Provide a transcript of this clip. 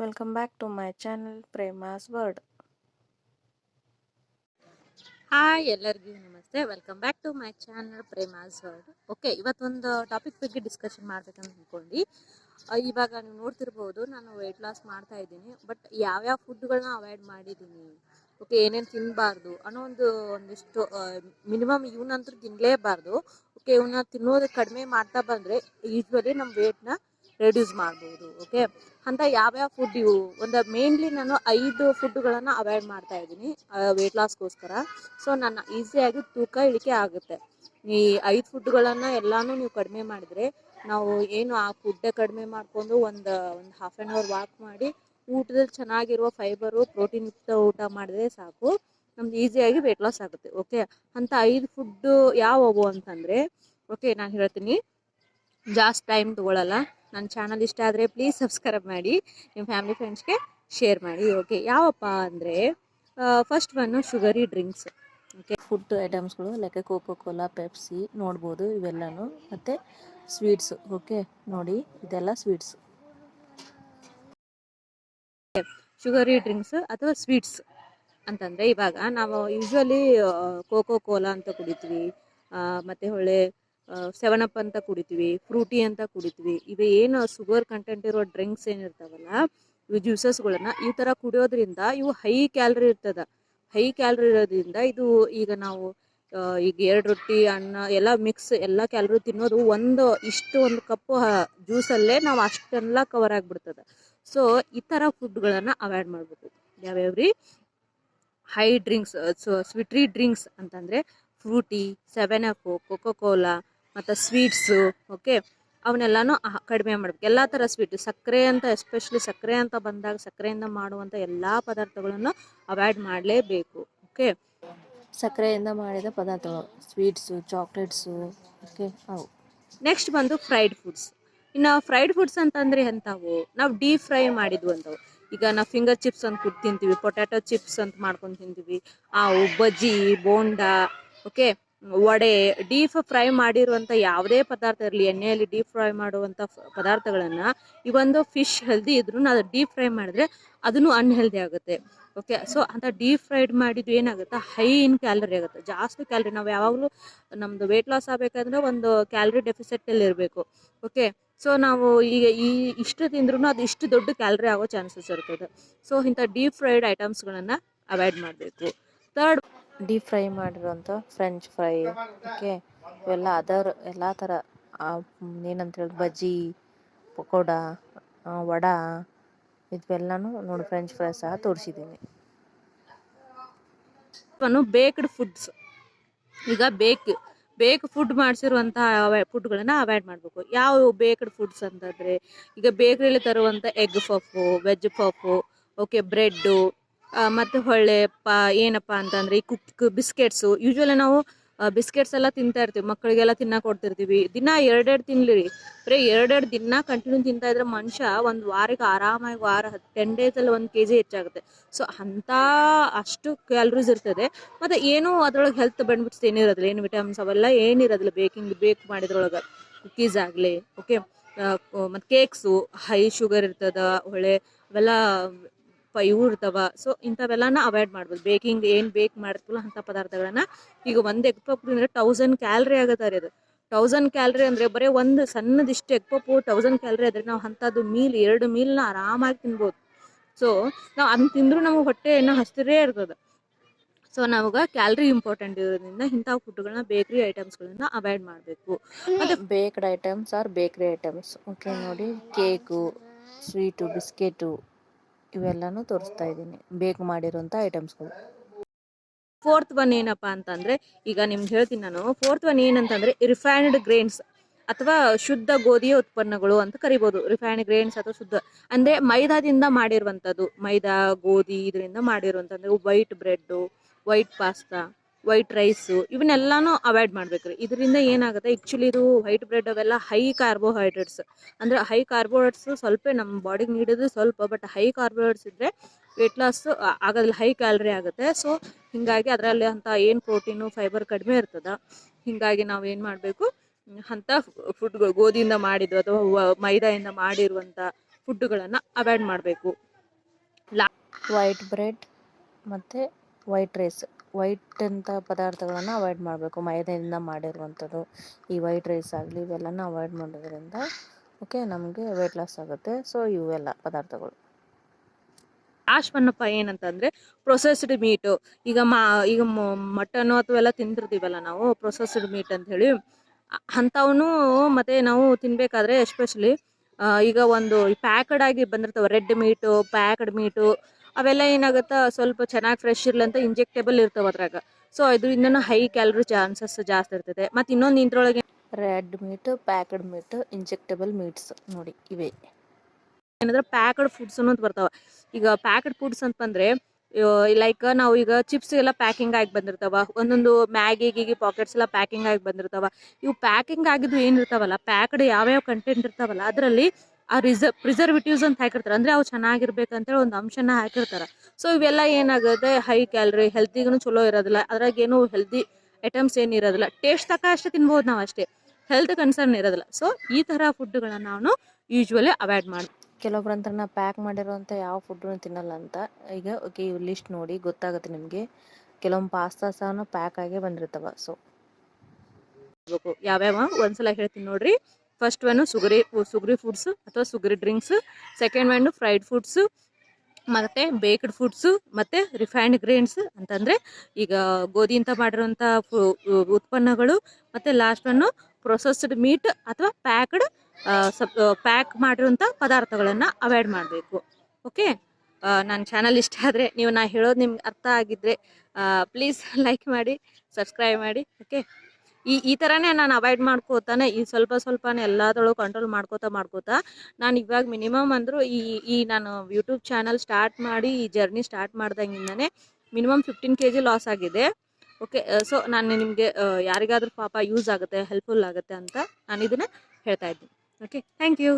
Welcome back to my channel Prema's world hi ಎಲ್ಲರಿಗೂ ನಮಸ್ತೆ. Welcome back to my channel Prema's world okay ಇವತ್ತೊಂದು topic ಬಗ್ಗೆ discussion ಮಾಡ್ಬೇಕಂತ ಅಂದ್ಕೊಂಡು ಇವಾಗ ನೀವು ನೋಡ್ತಿರ್ಬೋದು, ನಾನು ವೆಯ್ಟ್ ಲಾಸ್ ಮಾಡ್ತಾ ಇದ್ದೀನಿ ಬಟ್ ಯಾವ್ಯಾವ ಫುಡ್ಗಳನ್ನ ಅವಾಯ್ಡ್ ಮಾಡಿದ್ದೀನಿ? ಓಕೆ ಏನೇನು ತಿನ್ನಬಾರ್ದು ಅನ್ನೋ ಒಂದು ಒಂದಿಷ್ಟು ಮಿನಿಮಮ್ ಇವನಂತೂ ತಿನ್ನಲೇಬಾರ್ದು ಓಕೆ ಇವನ್ನ ತಿನ್ನೋದು ಕಡಿಮೆ ಮಾಡ್ತಾ ಬಂದರೆ ಯೂಶ್ವಲಿ ನಮ್ಮ ವೇಟ್ನ ರೆಡ್ಯೂಸ್ ಮಾಡ್ಬೋದು ಓಕೆ ಅಂತ ಯಾವ್ಯಾವ ಫುಡ್ ಇವು? ಒಂದು ಮೇನ್ಲಿ ನಾನು ಐದು ಫುಡ್ಗಳನ್ನು ಅವಾಯ್ಡ್ ಮಾಡ್ತಾ ಇದ್ದೀನಿ ವೆಯ್ಟ್ ಲಾಸ್ಗೋಸ್ಕರ ಸೊ ನನ್ನ ಈಸಿಯಾಗಿ ತೂಕ ಇಳಿಕೆ ಆಗುತ್ತೆ. ಈ ಐದು ಫುಡ್ಗಳನ್ನು ಎಲ್ಲಾನು ನೀವು ಕಡಿಮೆ ಮಾಡಿದರೆ, ನಾವು ಏನು ಆ ಫುಡ್ಡೇ ಕಡಿಮೆ ಮಾಡಿಕೊಂಡು ಒಂದು ಒಂದು ಹಾಫ್ ಆ್ಯನ್ ಅವರ್ ವಾಕ್ ಮಾಡಿ, ಊಟದಲ್ಲಿ ಚೆನ್ನಾಗಿರುವ ಫೈಬರು ಪ್ರೋಟೀನ್ ಯುಕ್ತ ಊಟ ಮಾಡಿದ್ರೆ ಸಾಕು. ನಮ್ದು ಈಸಿಯಾಗಿ ವೆಯ್ಟ್ ಲಾಸ್ ಆಗುತ್ತೆ ಓಕೆ ಅಂತ ಐದು ಫುಡ್ಡು ಯಾವುವು ಅಂತಂದರೆ ಓಕೆ ನಾನು ಹೇಳ್ತೀನಿ. ಜಾಸ್ತಿ ಟೈಮ್ ತೊಗೊಳಲ್ಲ. ನನ್ನ ಚಾನಲ್ ಇಷ್ಟ ಆದರೆ ಪ್ಲೀಸ್ ಸಬ್ಸ್ಕ್ರೈಬ್ ಮಾಡಿ ನಿಮ್ಮ ಫ್ಯಾಮಿಲಿ ಫ್ರೆಂಡ್ಸ್ಗೆ ಶೇರ್ ಮಾಡಿ. ಓಕೆ ಯಾವಪ್ಪ ಅಂದರೆ first one sugary drinks okay food ಐಟಮ್ಸ್ಗಳು like Coca Cola Pepsi ನೋಡ್ಬೋದು ಇವೆಲ್ಲನೂ. ಮತ್ತು ಸ್ವೀಟ್ಸು ಓಕೆ ನೋಡಿ ಇದೆಲ್ಲ ಸ್ವೀಟ್ಸ್ ಶುಗರಿ ಡ್ರಿಂಕ್ಸ್ ಅಥವಾ ಸ್ವೀಟ್ಸ್ ಅಂತಂದರೆ ಇವಾಗ ನಾವು ಯೂಶ್ವಲಿ ಕೋಕೋ ಕೋಲಾ ಅಂತ ಕುಡಿತೀವಿ ಮತ್ತು ಒಳ್ಳೆ ಸೆವೆನ್ ಅಪ್ ಅಂತ ಕುಡಿತೀವಿ ಫ್ರೂಟಿ ಅಂತ ಕುಡಿತೀವಿ, ಇವು ಏನು ಶುಗರ್ ಕಂಟೆಂಟ್ ಇರೋ ಡ್ರಿಂಕ್ಸ್ ಏನಿರ್ತಾವಲ್ಲ ಇವು ಜ್ಯೂಸಸ್ಗಳನ್ನ ಈ ಥರ ಕುಡಿಯೋದ್ರಿಂದ ಇವು ಹೈ ಕ್ಯಾಲ್ರಿ ಇರ್ತದೆ. ಹೈ ಕ್ಯಾಲ್ರಿ ಇರೋದ್ರಿಂದ ಇದು ಈಗ ನಾವು ಈಗ ಎರಡು ರೊಟ್ಟಿ, ಅನ್ನ ಎಲ್ಲ ಮಿಕ್ಸ್ ಎಲ್ಲ ಕ್ಯಾಲ್ರಿ ತಿನ್ನೋದು ಒಂದು ಇಷ್ಟು ಒಂದು ಕಪ್ಪು ಜ್ಯೂಸಲ್ಲೇ ನಾವು ಅಷ್ಟೆಲ್ಲ ಕವರ್ ಆಗಿಬಿಡ್ತದೆ. ಸೊ ಈ ಥರ ಫುಡ್ಗಳನ್ನು ಅವಾಯ್ಡ್ ಮಾಡಬೇಕು. ಯಾವ್ಯಾವ high drinks so sweetery drinks ಅಂತಂದರೆ Frooti Seven Up Coca Cola ಮತ್ತು ಸ್ವೀಟ್ಸು ಓಕೆ ಅವನ್ನೆಲ್ಲನೂ ಕಡಿಮೆ ಮಾಡಬೇಕು. ಎಲ್ಲ ಥರ ಸ್ವೀಟ್ ಸಕ್ಕರೆ ಅಂತ ಎಸ್ಪೆಷಲಿ ಸಕ್ಕರೆ ಅಂತ ಬಂದಾಗ ಸಕ್ಕರೆಯಿಂದ ಮಾಡುವಂಥ ಎಲ್ಲ ಪದಾರ್ಥಗಳನ್ನು ಅವಾಯ್ಡ್ ಮಾಡಲೇಬೇಕು ಓಕೆ ಸಕ್ಕರೆಯಿಂದ ಮಾಡಿದ ಪದಾರ್ಥಗಳು ಸ್ವೀಟ್ಸು ಚಾಕ್ಲೇಟ್ಸು ಓಕೆ ಅವು. ನೆಕ್ಸ್ಟ್ ಬಂದು ಫ್ರೈಡ್ ಫುಡ್ಸ್ ಇನ್ನು ಫ್ರೈಡ್ ಫುಡ್ಸ್ ಅಂತಂದರೆ ಎಂಥವು? ನಾವು ಡೀಪ್ ಫ್ರೈ ಮಾಡಿದ್ವು ಅಂತವು ಈಗ ನಾವು ಫಿಂಗರ್ ಚಿಪ್ಸ್ ಅಂತ ಕೊಟ್ಟು ತಿಂತೀವಿ ಪೊಟ್ಯಾಟೊ ಚಿಪ್ಸ್ ಅಂತ ಮಾಡ್ಕೊಂಡು ತಿಂತೀವಿ. ಆ bajji bonda okay vada, deep fry ಮಾಡಿರುವಂಥ ಯಾವುದೇ ಪದಾರ್ಥ ಇರಲಿ, ಎಣ್ಣೆಯಲ್ಲಿ ಡೀಪ್ ಫ್ರೈ ಮಾಡುವಂಥ ಪದಾರ್ಥಗಳನ್ನು ಈ ಒಂದು ಫಿಶ್ ಹೆಲ್ದಿ ಇದ್ರೂ ಅದು ಡೀಪ್ ಫ್ರೈ ಮಾಡಿದ್ರೆ ಅದನ್ನು ಅನ್ಹೆಲ್ದಿ ಆಗುತ್ತೆ. ಓಕೆ, ಸೊ ಅಂತ ಡೀಪ್ ಫ್ರೈಡ್ ಮಾಡಿದ್ದು ಏನಾಗುತ್ತೆ? ಹೈ ಇನ್ ಕ್ಯಾಲರಿ ಆಗುತ್ತೆ. ಜಾಸ್ತಿ ಕ್ಯಾಲರಿ, ನಾವು ಯಾವಾಗಲೂ ನಮ್ಮದು ವೆಯ್ಟ್ ಲಾಸ್ ಆಗಬೇಕಂದ್ರೆ ಒಂದು ಕ್ಯಾಲರಿ ಡೆಫಿಸೆಟ್ಟಲ್ಲಿ ಇರಬೇಕು. ಓಕೆ, ಸೊ ನಾವು ಈಗ ಈ ಇಷ್ಟು ತಿಂದ್ರೂ ಅದು ಇಷ್ಟು ದೊಡ್ಡ ಕ್ಯಾಲರಿ ಆಗೋ ಚಾನ್ಸಸ್ ಇರ್ತದೆ. ಸೊ ಇಂಥ ಡೀಪ್ ಫ್ರೈಡ್ ಐಟಮ್ಸ್ಗಳನ್ನು ಅವಾಯ್ಡ್ ಮಾಡಬೇಕು. ತರ್ಡ್ ಡೀಪ್ ಫ್ರೈ ಮಾಡಿರೋಂಥ ಫ್ರೆಂಚ್ ಫ್ರೈ ಓಕೆ ಇವೆಲ್ಲ ಅದರ್, ಎಲ್ಲ ಥರ ಏನಂತ ಹೇಳಿ ಬಜ್ಜಿ, ಪಕೋಡ ವಡ ಇವೆಲ್ಲನೂ ನೋಡಿ ಫ್ರೆಂಚ್ ಫ್ರೈ ಸಹ ತೋರಿಸಿದ್ದೀನಿ. ಬೇಕ್ಡ್ ಫುಡ್ಸ್ ಈಗ ಬೇಕ್ ಬೇಕ್ ಫುಡ್ ಮಾಡಿಸಿರುವಂತಹ ಫುಡ್ಗಳನ್ನು ಅವಾಯ್ಡ್ ಮಾಡಬೇಕು. ಯಾವ ಬೇಕ್ಡ್ ಫುಡ್ಸ್ ಅಂತಂದರೆ, ಈಗ ಬೇಕರಿಲಿ ತರುವಂಥ egg puff veg puff okay bread ಮತ್ತು ಹೊಳ್ಳೆ ಪ, ಏನಪ್ಪ ಅಂತಂದರೆ ಈ ಕುಕ್, ಬಿಸ್ಕೆಟ್ಸು. ಯೂಶ್ವಲಿ ನಾವು ಬಿಸ್ಕೆಟ್ಸ್ ಎಲ್ಲ ತಿಂತಾ ಇರ್ತೀವಿ ಮಕ್ಕಳಿಗೆಲ್ಲ ತಿನ್ನ ಕೊಡ್ತಿರ್ತೀವಿ. ದಿನ ಎರಡೆರಡು ತಿನ್ಲಿರಿ. ಬರೀ ಎರಡೆರಡು ದಿನ ಕಂಟಿನ್ಯೂ ತಿಂತಾ ಇದ್ರೆ ಮನುಷ್ಯ ಒಂದು ವಾರಕ್ಕೆ ಆರಾಮಾಗಿ ವಾರ ಟೆನ್ ಡೇಸಲ್ಲಿ ಒಂದು ಕೆ ಜಿ ಹೆಚ್ಚಾಗುತ್ತೆ. ಸೊ ಅಂಥ ಅಷ್ಟು ಕ್ಯಾಲ್ರೀಸ್ ಇರ್ತದೆ. ಮತ್ತು ಏನೂ ಅದ್ರೊಳಗೆ ಹೆಲ್ತ್ ಬೆನಿಫಿಟ್ಸ್ ಏನಿರೋದಿಲ್ಲ. ಏನು ವಿಟಮಿನ್ಸ್ ಅವೆಲ್ಲ ಏನಿರೋದಿಲ್ಲ. ಬೇಕಿಂಗ್ ಬೇಕ್ ಮಾಡಿದ್ರೊಳಗೆ. ಕುಕ್ಕೀಸ್ ಆಗಲಿ ಓಕೆ ಮತ್ತು ಕೇಕ್ಸು ಹೈ ಶುಗರ್ ಇರ್ತದ ಒಳ್ಳೆ ಅವೆಲ್ಲ ಇವು ಇರ್ತಾವ ಸೊ ಇಂಥವೆಲ್ಲನ ಅವಾಯ್ಡ್ ಮಾಡ್ಬೋದು. ಬೇಕಿಂಗ್ ಏನು ಬೇಕ್ ಮಾಡ್ತೀವಲ್ಲ ಅಂಥ ಪದಾರ್ಥಗಳನ್ನ ಈಗ ಒಂದು ಎಗ್ ಪಪ್ ತಿಂದರೆ ತೌಸಂಡ್ ಕ್ಯಾಲ್ರಿ ಆಗುತ್ತೆ ರೀ ಅದು. ತೌಸಂಡ್ ಕ್ಯಾಲ್ರಿ ಅಂದರೆ ಬರೀ ಒಂದು ಸಣ್ಣದಿಷ್ಟು ಎಗ್ ಪಪ್ಪು ತೌಸಂಡ್ ಕ್ಯಾಲ್ರಿ ಆದರೆ ನಾವು ಅಂಥದ್ದು ಮೀಲ್ ಎರಡು ಮೀಲ್ನ ಆರಾಮಾಗಿ ತಿನ್ಬೋದು. ಸೊ ನಾವು ಅದನ್ನ ತಿಂದರೂ ನಮಗೆ ಹೊಟ್ಟೆ ಏನೋ ಹಸಿರೇ ಇರ್ತದೆ. ಸೊ ನಮಗೆ ಕ್ಯಾಲ್ರಿ ಇಂಪಾರ್ಟೆಂಟ್ ಇರೋದ್ರಿಂದ ಇಂಥ ಫುಡ್ಗಳನ್ನ ಬೇಕ್ರಿ ಐಟಮ್ಸ್ಗಳನ್ನ ಅವಾಯ್ಡ್ ಮಾಡಬೇಕು. ಮತ್ತು baked items or bakery items okay ನೋಡಿ. ಕೇಕು ಸ್ವೀಟು ಬಿಸ್ಕೆಟು ಇವೆಲ್ಲನೂ ತೋರಿಸ್ತಾ ಇದ್ದೀನಿ. ಬೇಕ್ ಮಾಡಿರೋಂಥ ಐಟಮ್ಸ್ಗಳು ಫೋರ್ತ್ ಒನ್ ಏನಪ್ಪ ಅಂತಂದರೆ, ಈಗ ನಿಮ್ಗೆ ಹೇಳ್ತೀನಿ ನಾನು. ಫೋರ್ತ್ ಒನ್ ಏನಂತಂದರೆ ರಿಫೈನ್ಡ್ ಗ್ರೇನ್ಸ್ ಅಥವಾ ಶುದ್ಧ ಗೋಧಿಯ ಉತ್ಪನ್ನಗಳು ಅಂತ ಕರಿಬೋದು. ರಿಫೈನ್ಡ್ ಗ್ರೇನ್ಸ್ ಅಥವಾ ಶುದ್ಧ. ಅಂದರೆ ಮೈದಾದಿಂದ ಮಾಡಿರುವಂಥದ್ದು ಮೈದಾ, ಗೋಧಿ, ಇದರಿಂದ ಮಾಡಿರುವಂಥದ್ದು white bread white pasta white rice, ಇವನ್ನೆಲ್ಲನೂ avoid ಮಾಡ್ಬೇಕ್ರಿ. ಇದರಿಂದ ಏನಾಗುತ್ತೆ ಆ್ಯಕ್ಚುಲಿ ಇದು ವೈಟ್ ಬ್ರೆಡ್ ಅವೆಲ್ಲ ಹೈ ಕಾರ್ಬೋಹೈಡ್ರೇಟ್ಸ್ ಅಂದರೆ ಹೈ ಕಾರ್ಬೋಹೈಡ್ರೇಟ್ಸ್ ಸ್ವಲ್ಪ ನಮ್ಮ ಬಾಡಿಗೆ ನೀಡೋದು ಸ್ವಲ್ಪ ಬಟ್ ಹೈ ಕಾರ್ಬೋಹೈಡ್ರೇಟ್ಸ್ ಇದ್ದರೆ ವೆಯ್ಟ್ ಲಾಸ್ ಆಗೋದಿಲ್ಲ ಹೈ ಕ್ಯಾಲ್ರಿ ಆಗುತ್ತೆ. ಸೊ ಹೀಗಾಗಿ ಅದರಲ್ಲಿ ಅಂತ ಏನು ಪ್ರೋಟೀನು ಫೈಬರ್ ಕಡಿಮೆ ಇರ್ತದೆ, ಹೀಗಾಗಿ ನಾವು ಏನು ಮಾಡಬೇಕು, ಅಂಥ ಫುಡ್ ಗೋಧಿಯಿಂದ ಮಾಡಿದ್ದು ಅಥವಾ ಮೈದಾಯಿಂದ ಮಾಡಿರುವಂಥ ಫುಡ್ಗಳನ್ನು ಅವಾಯ್ಡ್ ಮಾಡಬೇಕು. ಲಾ- ವೈಟ್ ಬ್ರೆಡ್ ಮತ್ತು ವೈಟ್ ರೈಸ್ ವೈಟ್ ಅಂತ ಪದಾರ್ಥಗಳನ್ನು ಅವಾಯ್ಡ್ ಮಾಡಬೇಕು. ಮೈದೆಯಿಂದ ಮಾಡಿರುವಂಥದ್ದು ಈ ವೈಟ್ ರೈಸ್ ಆಗಲಿ ಇವೆಲ್ಲನ ಅವಾಯ್ಡ್ ಮಾಡೋದ್ರಿಂದ ಓಕೆ ನಮಗೆ ವೆಯ್ಟ್ ಲಾಸ್ ಆಗುತ್ತೆ. ಸೊ ಇವೆಲ್ಲ ಪದಾರ್ಥಗಳು. ಲಾಸ್ಟ್ ಏನಂತಂದರೆ ಏನಂತಂದ್ರೆ ಪ್ರೊಸೆಸ್ಡ್ ಮೀಟು ಈಗ ಮಾ, ಈಗ ಮಟನ್ನು ಅಥವಾ ಎಲ್ಲ ತಿಂತಿರ್ತೀವಲ್ಲ ನಾವು ಪ್ರೊಸೆಸ್ಡ್ ಮೀಟ್ ಅಂತ ಹೇಳಿ ಅಂಥವನು ಮತ್ತೆ ನಾವು ತಿನ್ಬೇಕಾದ್ರೆ ಎಸ್ಪೆಷಲಿ ಈಗ ಒಂದು ಪ್ಯಾಕಡ್ ಆಗಿ ಬಂದಿರ್ತಾವೆ ರೆಡ್ ಮೀಟು ಪ್ಯಾಕ್ಡ್ ಮೀಟು ಅವೆಲ್ಲ ಏನಾಗುತ್ತೆ? ಸ್ವಲ್ಪ ಚೆನ್ನಾಗಿ ಫ್ರೆಶ್ ಇರ್ಲಂತ ಅಂತ ಇಂಜೆಕ್ಟೇಬಲ್ ಇರ್ತಾವೆ ಅದ್ರಾಗ. ಸೊ ಇದರಿಂದನೂ ಹೈ ಕ್ಯಾಲರಿ ಚಾನ್ಸಸ್ ಜಾಸ್ತಿ ಇರ್ತದೆ. ಮತ್ತು ಇನ್ನೊಂದು ಇದ್ರೊಳಗೆ red meat packed meat injectable meats ನೋಡಿ ಇವೆ. ಏನಂದ್ರೆ ಪ್ಯಾಕ್ಡ್ ಫುಡ್ಸ್ ಅಂತ ಬರ್ತಾವೆ. ಈಗ ಪ್ಯಾಕ್ಡ್ ಫುಡ್ಸ್ ಅಂತ ಬಂದ್ರೆ ಲೈಕ್ ನಾವು ಈಗ ಚಿಪ್ಸ್ ಎಲ್ಲ ಪ್ಯಾಕಿಂಗ್ ಆಗಿ ಬಂದಿರ್ತಾವ. ಒಂದೊಂದು ಮ್ಯಾಗಿ ಗೀಗಿ ಪಾಕೆಟ್ಸ್ ಎಲ್ಲ ಪ್ಯಾಕಿಂಗ್ ಆಗಿ ಬಂದಿರ್ತಾವ. ಇವು ಪ್ಯಾಕಿಂಗ್ ಆಗಿದ್ದು ಏನಿರ್ತಾವಲ್ಲ ಪ್ಯಾಕ್ಡ್ ಯಾವ್ಯಾವ ಕಂಟೆಂಟ್ ಇರ್ತಾವಲ್ಲ ಅದರಲ್ಲಿ ಆ ರಿಸರ್ ಪ್ರಿಸರ್ವೇಟಿವ್ಸ್ ಅಂತ ಹಾಕಿರ್ತಾರೆ. ಅಂದರೆ ಅವು ಚೆನ್ನಾಗಿರ್ಬೇಕಂತೇಳಿ ಒಂದು ಅಂಶನ ಹಾಕಿರ್ತಾರೆ. ಸೊ ಇವೆಲ್ಲ ಏನಾಗುತ್ತೆ ಹೈ ಕ್ಯಾಲ್ರಿ ಹೆಲ್ತಿಗೂ ಚಲೋ ಇರೋದಿಲ್ಲ. ಅದ್ರಾಗ ಏನು ಹೆಲ್ದಿ ಐಟಮ್ಸ್ ಏನು ಇರೋದಿಲ್ಲ. ಟೇಸ್ಟ್ ತಕ್ಕ ಅಷ್ಟೇ ತಿನ್ಬೋದು ನಾವು ಅಷ್ಟೇ. ಹೆಲ್ತ್ ಕನ್ಸರ್ನ್ ಇರೋದಿಲ್ಲ. ಸೊ ಈ ಥರ ಫುಡ್ಗಳನ್ನ ನಾವು ಯೂಶ್ವಲಿ ಅವಾಯ್ಡ್ ಮಾಡಿ ಕೆಲವೊಬ್ರು ಅಂತಾರೆ ನಾವು ಪ್ಯಾಕ್ ಮಾಡಿರೋಂಥ ಯಾವ ಫುಡ್ಡನ್ನು ತಿನ್ನಲ್ಲ ಅಂತ. ಈಗ ಓಕೆ ಇವ್ ಲಿಸ್ಟ್ ನೋಡಿ ಗೊತ್ತಾಗುತ್ತೆ ನಿಮಗೆ. ಕೆಲವೊಂದು ಪಾಸ್ತಾ ಸಹ ಪ್ಯಾಕ್ ಆಗೇ ಬಂದಿರ್ತವೆ. ಸೊ ಯಾವ್ಯಾವ? ಒಂದ್ಸಲ ಹೇಳ್ತೀನಿ ನೋಡ್ರಿ. First one sugary sugary foods ಅಥವಾ sugary drinks second one fried foods ಮತ್ತು ಬೇಕ್ಡ್ ಫುಡ್ಸು ಮತ್ತು ರಿಫೈನ್ಡ್ ಗ್ರೇನ್ಸ್ ಅಂತಂದರೆ ಈಗ ಗೋಧಿಯಿಂದ ಮಾಡಿರುವಂಥ ಉತ್ಪನ್ನಗಳು ಮತ್ತು ಲಾಸ್ಟ್ ಒನ್ನು ಪ್ರೊಸೆಸ್ಡ್ ಮೀಟ್ ಅಥವಾ ಪ್ಯಾಕ್ಡ್ ಪ್ಯಾಕ್ ಮಾಡಿರುವಂಥ ಪದಾರ್ಥಗಳನ್ನು ಅವಾಯ್ಡ್ ಮಾಡಬೇಕು. ಓಕೆ ನನ್ನ ಚಾನಲ್ ಇಷ್ಟ ಆದರೆ ನೀವು ನಾ ಹೇಳೋದು ನಿಮ್ಗೆ ಅರ್ಥ ಆಗಿದ್ದರೆ ಪ್ಲೀಸ್ ಲೈಕ್ ಮಾಡಿ ಸಬ್ಸ್ಕ್ರೈಬ್ ಮಾಡಿ. ಓಕೆ ಈ ಈ ಥರನೇ ನಾನು ಅವಾಯ್ಡ್ ಮಾಡ್ಕೋತಾನೆ, ಈ ಸ್ವಲ್ಪ ಸ್ವಲ್ಪನೇ ಎಲ್ಲದರೊಳಗೆ ಕಂಟ್ರೋಲ್ ಮಾಡ್ಕೋತಾ ಮಾಡ್ಕೋತಾ, ನಾನು ಇವಾಗ ಮಿನಿಮಮ್ ಅಂದರೂ ಈ ಈ ನಾನು ಯೂಟ್ಯೂಬ್ ಚಾನಲ್ ಸ್ಟಾರ್ಟ್ ಮಾಡಿ, ಈ journey start ಮಾಡ್ದಂಗಿಂದನೇ minimum fifteen K G loss ಆಗಿದೆ. ಓಕೆ ಸೊ ನಾನು ನಿಮಗೆ ಯಾರಿಗಾದ್ರೂ ಪಾಪ ಯೂಸ್ ಆಗುತ್ತೆ ಹೆಲ್ಪ್ಫುಲ್ ಆಗುತ್ತೆ ಅಂತ ನಾನು ಇದನ್ನು ಹೇಳ್ತಾ ಇದ್ದೀನಿ. Okay thank you